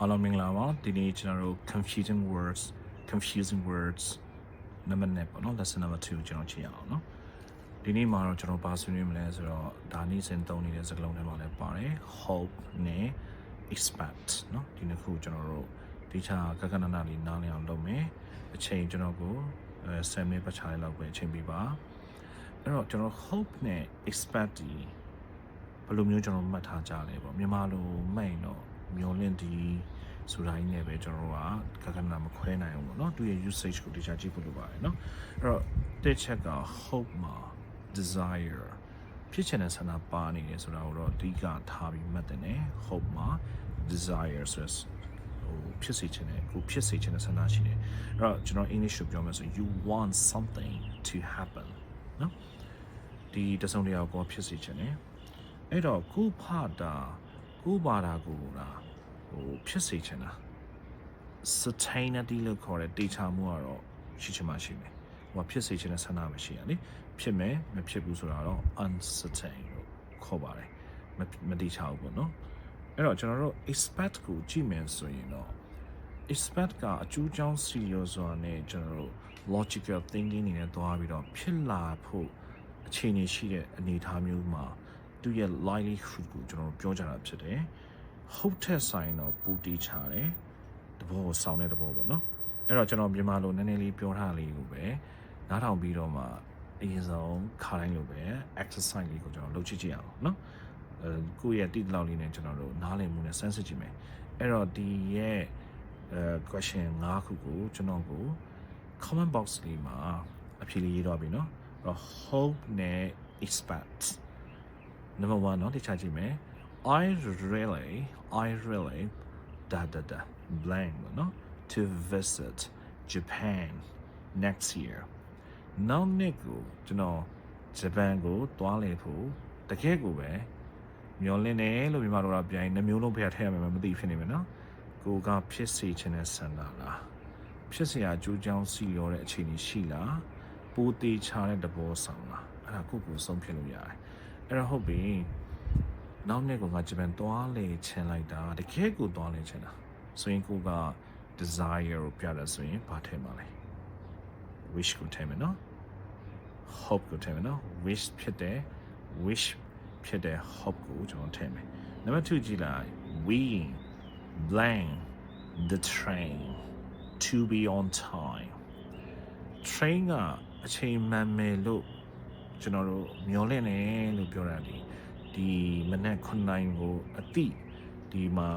အားလုံးမင်္ဂလာပါဒီနေ့ကျွန်တော်တို့ confusing words confusing words နံပါတ်နဲ့ပေါ့နော် lesson number 2ကျွန်တော်ကြည့်ရအောင်နော်ဒီနေ့မှာတော့ကျွန်တော်ပါဆွေးနွေးမလဲဆိုတော့ဒါနေ့စဉ်သုံးနေတဲ့စကားလုံးတွေမှာလည်းပါတယ် hope နဲ့ expect နော်ဒီနှစ်ခုကျွန်တော်တို့ဒီချာကကနနလေးနားလည်အောင်လုပ်မယ်အချိန်ကျွန်တော်ကို7မိနစ်ပတ်ချာလေးလောက်ပဲအချိန်ပေးပါအဲ့တော့ကျွန်တော် hope နဲ့ expect ဒီဘယ်လိုမျိုးကျွန်တော်မှတ်ထားကြလဲပေါ့မြန်မာလိုမှိန်တော့ မျောလင့်ဒီဆိုတိုင်းနဲ့ပဲကျွန်တော်တို့ကကသမနာမခွဲနိုင်အောင်ပေါ့နော်သူရဲ့ usage ကိုတရားကြည့်ဖို့လိုပါတယ်နော်အဲ့တော့တစ်ချက်က hope မှာ desire ဖြစ်ချင်တဲ့ဆန္ဒပါနေတယ်ဆိုတာကိုတော့အဓိကထားပြီးမှတ်တယ် hope မှာ desire ဆိုတဲ့ဟိုဖြစ်စေချင်တဲ့ကိုဖြစ်စေချင်တဲ့ဆန္ဒရှိတယ်အဲ့တော့ကျွန်တော် English လိုပြောမယ်ဆို you want something to happen နော်ဒီတစုံတရာကိုဖြစ်စေချင်တယ်အဲ့တော့ကိုဖတာ ကိုပါတာကိုတာဟိုဖြစ်စေချင်တာ certainty လို့ခေါ်တဲ့တေချာမှုကတော့ရှိချင်မှရှိမယ်ဟိုဖြစ်စေချင်တဲ့ဆန္ဒမရှိရလေဖြစ်မယ်မဖြစ်ဘူးဆိုတာတော့ uncertain လို့ခေါ်ပါတယ်မမတေချာဘူးပေါ့နော်အဲ့တော့ကျွန်တော်တို့ expect ကိုကြည့်မယ်ဆိုရင်တော့ expect ကအကျိုးကြောင့်စီရောဆိုတာနဲ့ကျွန်တော်တို့ logical thinking နေနဲ့သွားပြီးတော့ဖြစ်လာဖို့အခြေအနေရှိတဲ့အနေအထားမျိုးမှာ သူ့ရဲ့ livelihood ကိုကျွန်တော်တို့ပြောကြတာဖြစ်တယ်ဟုတ်ထက်ဆိုင်တော့ပူတီးချတယ်တဘောကိုဆောင်းတဲ့တဘောပေါ့နော်အဲ့တော့ကျွန်တော်မြန်မာလိုနည်းနည်းလေးပြောထားလေးကိုပဲနားထောင်ပြီးတော့မှအရင်ဆုံးခါတိုင်းလိုပဲ exercise လေးကိုကျွန်တော်လုပ်ကြည့်ကြရအောင်နော်အဲကိုယ့်ရဲ့တိတိလောက်လေးနဲ့ကျွန်တော်တို့နားလည်မှုနဲ့စမ်းစစ်ကြည့်မယ်အဲ့တော့ဒီရဲ့အဲ question 5ခုကိုကျွန်တော်ကို comment box လေးမှာအဖြေလေးရေးတော့ပြီနော်အဲ့တော့ hope နဲ့ expect number 1เนาะတခြားကြည့်မယ် I really I really da da da blank เนาะ to visit Japan next year နောက်နှစ်ကိုကျွန်တော်ဂျပန်ကိုတွားလေဖို့တကယ်ကိုပဲမျောလင်းတယ်လို့မြန်မာလိုတော့ပြန်နှမျိုးလုံးဖျက်ထည့်ရမယ်မသိဖြစ်နေမယ်နော်ကိုကဖြစ်စေချင်တဲ့ဆန္ဒလားဖြစ်เสียအကျိုးကြောင့်စီရောတဲ့အခြေအနေရှိလားပိုးသေးချတဲ့တဘောဆောင်လားအဲ့ဒါကိုကိုဆုံးဖြတ်လို့ရတယ် အဲ့တော့ဟုတ်ပြီနောက်နှစ်ကငါဂျပန်တွားလေချင်လိုက်တာတကယ်ကိုတွားလေချင်တာဆိုရင်ကိုက desire ကိုပြတယ်ဆိုရင်ဘာထည့်မှာလဲ wish ကိုထည့်မယ်နော် hope ကိုထည့်မယ်နော် wish ဖြစ်တယ် wish ဖြစ်တဲ့ hope ကိုကျွန်တော်ထည့်မယ်နံပါတ်2ကြည့်လိုက် we blank the train to be on time train ကအချိန်မှန်မယ်လို့ ကျွန်တော်တို့မျောလင့်နေလို့ပြောတာဒီဒီမနက်9နိုင်ကိုအတိဒီမှာ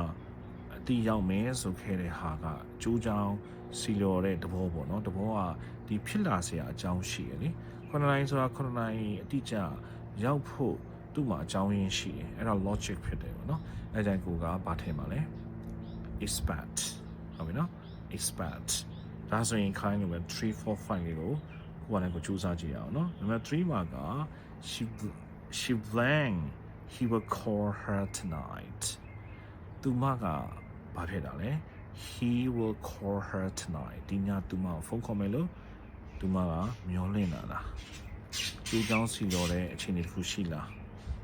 အတိရောက်မယ်ဆိုခဲ့တဲ့ဟာကကြိုးချောင်းစီလျော်တဲ့သဘောပေါ့နော်သဘောကဒီဖြစ်လာစရာအကြောင်းရှိရလေ9နိုင်ဆိုတာ9နိုင်အတိကျရောက်ဖို့သူ့မှာအကြောင်းရင်းရှိတယ်အဲ့ဒါ logic ဖြစ်တယ်ပေါ့နော်အဲ့ဒါကိုကဘာထင်ပါလဲ expert ဟုတ်ပြီနော် expert ဒါဆိုရင် kind of 3 4 5လေးကို ကိုယ်ကလည်းကိုစူးစမ်းကြည့်ရအောင်နော်နံပါတ်3မှာက she she blank he will call her tonight သူမကဘာဖြစ်တာလဲ he will call her tonight ဒီညသူမကိုဖုန်းခေါ်မယ်လို့သူမကမျောလင့်လာလားကျူးကြောင်းစီတော်တဲ့အခြေအနေတစ်ခုရှိလား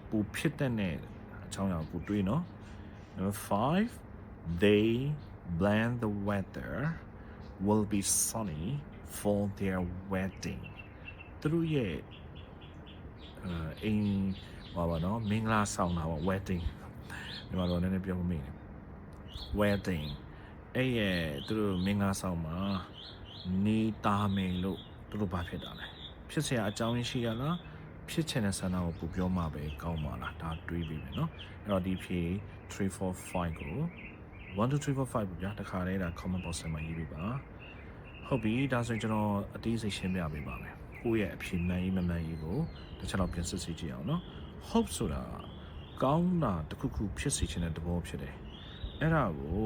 ပူဖြစ်တဲ့အကြောင်းအရာကိုတွေးနော် number 5 they plan the weather will be sunny for their wedding သူတို့ရဲ့အဲအိမ်ဟောပါနော်မင်္ဂလာဆောင်တာပေါ့ wedding ဒီမှာတော့နည်းနည်းပြောမမိနေ wedding အဲ့ရဲ့သူတို့မင်္ဂလာဆောင်မှာနေတာမယ်လို့သူတို့ဘာဖြစ်တာလဲဖြစ်เสียအကြောင်းရင်းရှိရလားဖြစ်ချင်တဲ့ဆန္ဒကိုပူပြောမှပဲကောင်းပါလားဒါတွေးပြီးမယ်နော်အဲ့တော့ဒီဖြေ3 4 5ကို1 2 3 4 5ပြတခါလေးဒါ comment box မှာရေးပေးပါ ဟုတ်ပြီဒါဆိုရင်ကျွန်တော်အသေးစိတ်ရှင်းပြပေးပါမယ်ကိုယ့်ရဲ့အဖြေမှန်ရေးမမှန်ရေးကိုတစ်ချက်တော့ပြန်စစ်စစ်ကြည့်အောင်နော် hope ဆိုတာကောင်းတာတစ်ခုခုဖြစ်စေချင်တဲ့သဘောဖြစ်တယ်အဲ့ဒါကို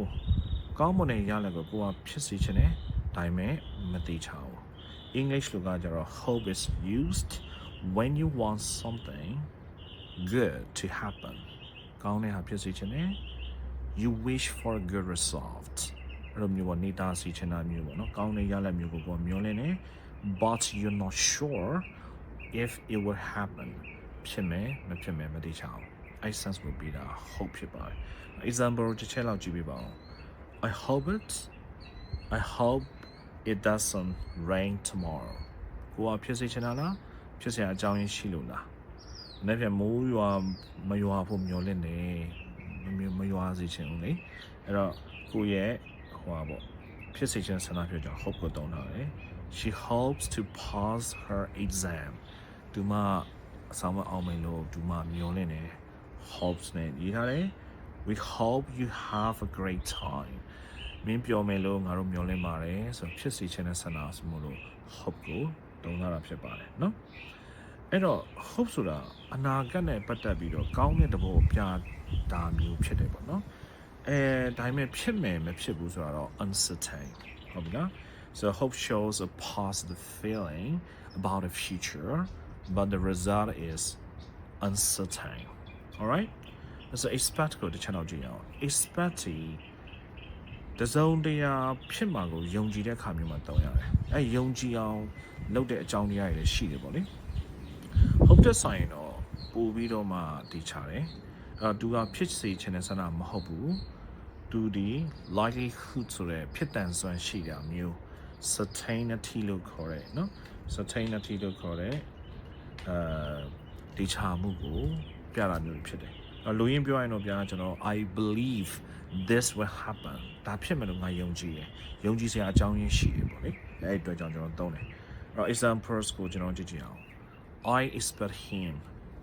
ကောင်းမွန်တဲ့ရလဒ်ကိုကိုကဖြစ်စေချင်တယ်ဒါပေမဲ့မတိချဘူး English လိုကကြတော့ hope is used when you want something good to happen ကောင်းတဲ့ဟာဖြစ်စေချင်တယ် you wish for a good result အဲ့လိုမျိုးပေါ့နေတာစီချင်တာမျိုးပေါ့နော်ကောင်းတဲ့ရလဒ်မျိုးကိုပေါ့မျောလင်းနေ but you're not sure if it will happen ဖြစ်မယ်မဖြစ်မယ်မသိချအောင် I sense will be the hope ဖြစ်ပါတယ် example တစ်ချက်လောက်ကြည့်ပြပါဦး I hope it I hope it doesn't rain tomorrow ကိုကဖြစ်စေချင်တာလားဖြစ်စရာအကြောင်းရင်းရှိလို့လား။နောက်ပြန်မိုးရွာမရွာဖို့မျောလင့်နေ။မမျောမရွာစေချင်ဘူးလေ။အဲ့တော့ကိုရဲ့ ဟိုပါပေါ့ဖြစ်စေချင်ဆန္ဒဖြစ်ကြောင့် hope ကိုတုံးတာလေ she hopes to pass her exam ဒီမှာအဆောင်မအောင်မယ်လို့ဒီမှာမျှော်လင့်နေ hopes နဲ့ရေးထားတယ် we hope you have a great time မင်းပြောမယ်လို့ငါတို့မျှော်လင့်ပါတယ်ဆိုတော့ဖြစ်စေချင်တဲ့ဆန္ဒဆိုမို့လို့ hope ကိုတုံးထားတာဖြစ်ပါတယ်เนาะအဲ့တော့ hope ဆိုတာအနာဂတ်နဲ့ပတ်သက်ပြီးတော့ကောင်းတဲ့တဘောပြတာမျိုးဖြစ်တယ်ပေါ့နော် အဲဒါပေမဲ့ဖြစ်မယ်မဖြစ်ဘူးဆိုတော့ uncertain ဟုတ်ပြီလား so hope shows a positive feeling about the future but the result is uncertain all right so expect ကိုတစ်ချက်တော့ကြည့်အောင် expect တစုံတရာဖြစ်မှာကိုယုံကြည်တဲ့အခါမျိုးမှာတောင်းရတယ်အဲယုံကြည်အောင်လုပ်တဲ့အကြောင်းတရားတွေလည်းရှိတယ်ပေါ့လေဟုတ်တဲ့ဆိုင်တော့ပို့ပြီးတော့မှတည်ချတယ်အဲ့တော့သူကဖြစ်စေချင်တဲ့ဆန္ဒမဟုတ်ဘူး သူဒီ likelihood ဆိုတဲ့ဖြစ်တန်စွမ်းရှိတာမျိုး certainty လို့ခေါ်တယ်နော် certainty လို့ခေါ်တဲ့အဲတည်ချမှုကိုပြတာမျိုးဖြစ်တယ်အဲ့လိုရင်းပြောရရင်တော့ဗျာကျွန်တော် I believe this will happen ဒါဖြစ်မယ်လို့ငါယုံကြည်တယ်ယုံကြည်စရာအကြောင်းရင်းရှိတယ်ပေါ့လေအဲ့ဒီအတွက်ကြောင့်ကျွန်တော်သုံးတယ်အဲ့တော့ examples ကိုကျွန်တော်ကြည့်ကြည့်အောင် I expect him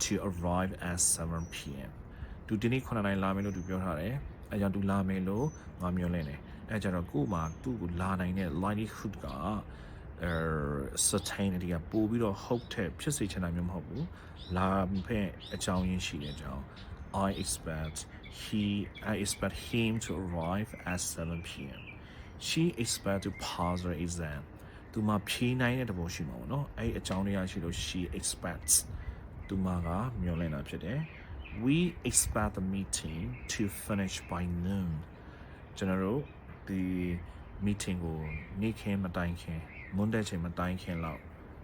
to arrive at 7 p.m. သူဒီနေ့9နိုင်လာမယ်လို့သူပြောထားတယ်။ အဲကြောင့်သူလာမယ်လို့ငါမျှော်လင့်တယ်။အဲကြတော့ကို့မှာသူ့ကိုလာနိုင်တဲ့ likelihood ကအဲ certainty ကပို့ပြီးတော့ hope ထက်ဖြစ်စေချင်တာမျိုးမဟုတ်ဘူး။လာဖက်အကြောင်းရင်းရှိတဲ့အကြောင်း I expect he I expect him to arrive at 7 p.m. She expect to pass her exam. သူမဖြေးနိုင်တဲ့တဘောရှိမှာပေါ့နော်အဲ့ဒီအကြောင်းတရားရှိလို့ she expects သူမကမျှော်လင့်တာဖြစ်တယ် we expect the meeting to finish by noon ကျွန်တော်တို့ဒီ meeting ကိုနေ့ခင်းမတိုင်ခင်မွန်းတဲ့ချိန်မတိုင်ခင်လောက်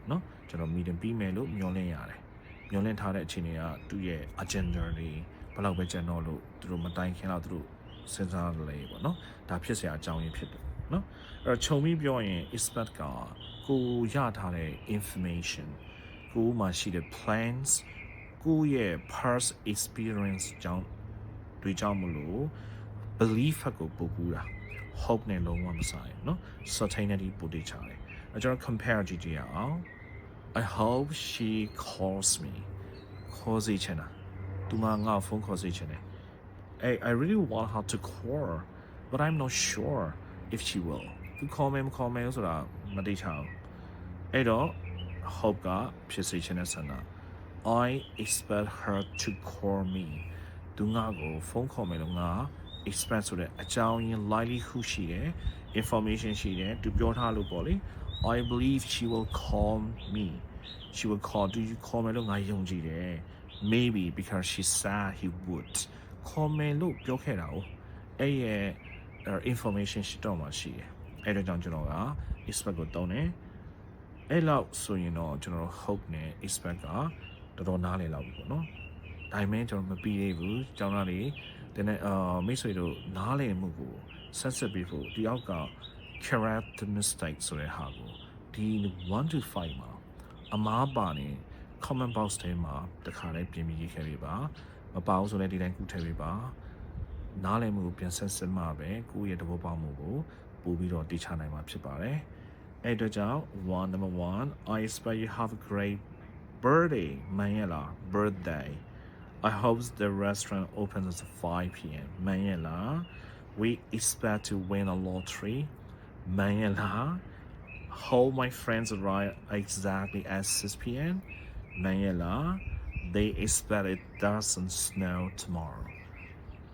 เนาะကျွန်တော် meeting ပြီးမယ်လို့မျှော်လင့်ရတယ်မျှော်လင့်ထားတဲ့အခြေအနေကသူ့ရဲ့ agenda တွေဘယ်လောက်ပဲကျန်တော့လို့သူတို့မတိုင်ခင်လောက်သူတို့စဉ်းစားရလေပေါ့နော်ဒါဖြစ်เสียအကြောင်းရင်းဖြစ်တယ်နော်အဲ့တော့ခြုံပြီးပြောရင် expert ကကိုရထားတဲ့ information ကိုမှရှိတဲ့ plans ကိုရဲ့ past experience ကြောင့်တွေကြောင့်မလို့ belief ကိုပို့ပူတာ hope နဲ့လုံးဝမဆိုင်เนาะ certainty ပို့တည်ချတယ်အဲကျွန်တော် compare ကြည့်ကြရအောင် I hope she calls me ခေါ်စီချင်တာသူမငါဖုန်းခေါ်စီချင်တယ် Hey, I really want her to call her, but I'm not sure if she will. သူ call မယ်မ call မယ်ဆိုတာမသိချအောင်အဲ့တော့ hope ကဖြစ်စေချင်တဲ့ဆန္ဒ I expect her to call me သူငါကိုဖုန်းခေါ်မယ်လို့ငါ expect ဆိုတဲ့အကြောင်းရင်း likelihood ရှိတယ် information ရှိတယ်သူပြောထားလို့ပေါ့လေ I believe she will call me she will call do you call မယ်လို့ငါယုံကြည်တယ် maybe because she said he would call မယ်လို့ပြောခဲ့တာ哦အဲ့ရဲ့ information ရှိတော့မှရှိတယ်အဲ့ဒါကြောင့်ကျွန်တော်က expect ကိုတုံးတယ်အဲ့လောက်ဆိုရင်တော့ကျွန်တော် hope နဲ့ expect က တော်တော်နားလည်လောက်ပြီပေါ့နော်ဒါပေမဲ့ကျွန်တော်မပြီးသေးဘူးကျောင်းသားတွေတင်းနဲ့အာမိတ်ဆွေတို့နားလည်မှုကိုဆက်ဆက်ပြီးဖို့ဒီအောက်က characteristic ဆိုတဲ့ဟာကိုဒီ1 to 5မှာအမားပါနေ comment box ထဲမှာတခါလေးပြင်ပြီးရေးခဲ့ပြပါမပါဘူးဆိုလည်းဒီတိုင်းကူထည့်ပြပါနားလည်မှုကိုပြန်ဆက်စစ်မှပဲကိုယ့်ရဲ့သဘောပေါက်မှုကိုပို့ပြီးတော့တည်ချနိုင်မှာဖြစ်ပါတယ်အဲ့အတွက်ကြောင့် one number 1 I expect you have a great birthday မန်ရလား birthday I hope the restaurant opens at 5 p.m. မန်ရလား we expect to win a lottery မန်ရလား Hope my friends arrive exactly at 6 p.m. မန်ရလား They expect it doesn't snow tomorrow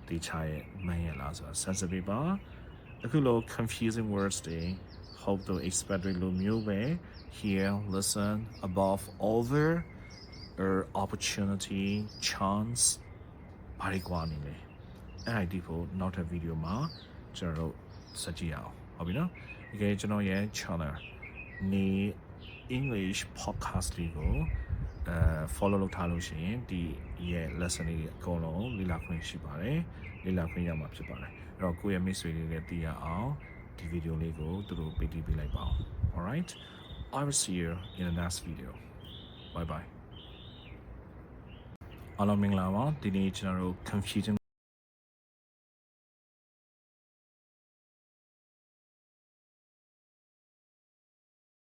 ဒီချာရဲ့မန်ရလားဆိုတာ sensitive ပါအခုလို confusing words တွေ hope to expect တွေလိုမျိုးပဲ hear listen above over or opportunity chance ဘာတွေကွာနေလဲအဲ့ဒီဖို့နောက်ထပ်ဗီဒီယိုမှာကျွန်တော်တို့စကြည့်အောင်ဟုတ်ပြီနော်ဒီကနေ့ကျွန်တော်ရဲ့ channel နေ English podcast လေးကိုအဲ follow လုပ်ထားလို့ရှိရင်ဒီရဲ့ lesson တွေအကုန်လုံးလေ့လာခွင့်ရှိပါတယ်လေ့လာခွင့်ရမှာဖြစ်ပါတယ်အဲ့တော့ကိုယ့်ရဲ့မိတ်ဆွေတွေလည်းသိရအောင် ဒီဗီဒီယိုလေးကိုသူတို့ပေးတီးပေးလိုက်ပါအောင် alright I will see you in the next video bye bye အားလုံးမင်္ဂလာပါဒီနေ့ကျွန်တော်တို့ confusion